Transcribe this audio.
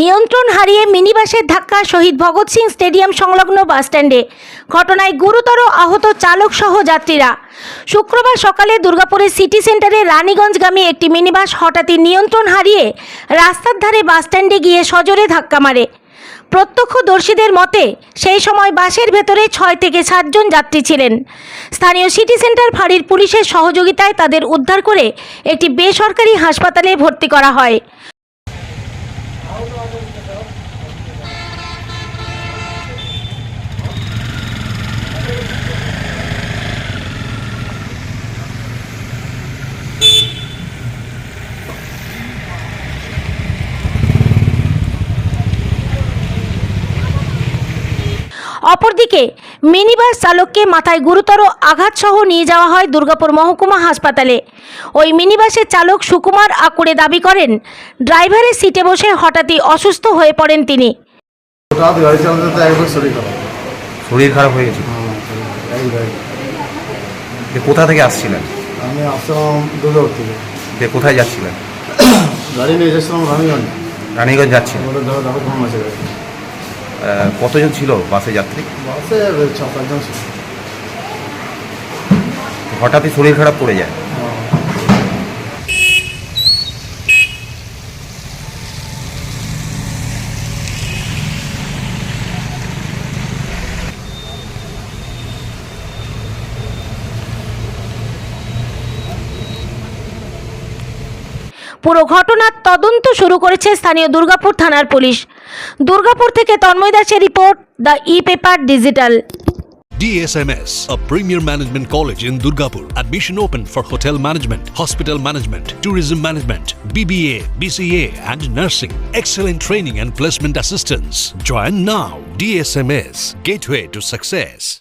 নিয়ন্ত্রণ হারিয়ে মিনিবাসের ধাক্কা শহীদ ভগৎ সিং স্টেডিয়াম সংলগ্ন বাসস্ট্যান্ডে ঘটনায় গুরুতর আহত চালক সহ যাত্রীরা। শুক্রবার সকালে দুর্গাপুরের সিটি সেন্টারে রানীগঞ্জগামী একটি মিনিবাস হঠাৎই নিয়ন্ত্রণ হারিয়ে রাস্তার ধারে বাসস্ট্যান্ডে গিয়ে সজোরে ধাক্কা মারে। প্রত্যক্ষদর্শীদের মতে, সেই সময় বাসের ভেতরে ছয় থেকে সাতজন যাত্রী ছিলেন। স্থানীয় সিটি সেন্টার ফাঁড়ির পুলিশের সহযোগিতায় তাদের উদ্ধার করে একটি বেসরকারি হাসপাতালে ভর্তি করা হয়। অপরদিকে মিনিবাস চালককে মাথায় গুরুতর আঘাতসহ নিয়ে যাওয়া হয় দুর্গাপুর মহকুমা হাসপাতালে। ওই মিনিবাসের চালক সুকুমার আকুড়ে দাবি করেন ড্রাইভারের সিটে বসে হঠাৎই অসুস্থ হয়ে পড়েন তিনি। হঠাৎ গাড়ি চালাতে তো একবার শরীর খারাপ। শরীর খারাপ হয়ে গেছে? হ্যাঁ, এই গাড়ি। যে কোথা থেকে আসছিলেন? আমি আসলাম দুর্গাপুর থেকে। যে কোথায় যাচ্ছিলেন? গাড়ি নিয়ে এসেছিলাম রানীগঞ্জ। রানীগঞ্জ যাচ্ছিলেন? আমাদের ধরো দেখো ঘুম আছে গাড়ি আহ, কতজন ছিল বাসে যাত্রী? বাসে ছ পাঁচজন ছিল। হঠাৎই শরীর খারাপ পড়ে যায় হ্যাঁ। পুরো ঘটনার তদন্ত শুরু করেছে স্থানীয় দুর্গাপুর থানার পুলিশ দুর্গাপুর থেকে তন্ময় দাসের report the e paper digital DSMS, a premier management college in Durgapur. Admission open for hotel management, hospital management, tourism management, BBA, BCA, and nursing. Excellent training and placement assistance. Join now. DSMS, gateway to success.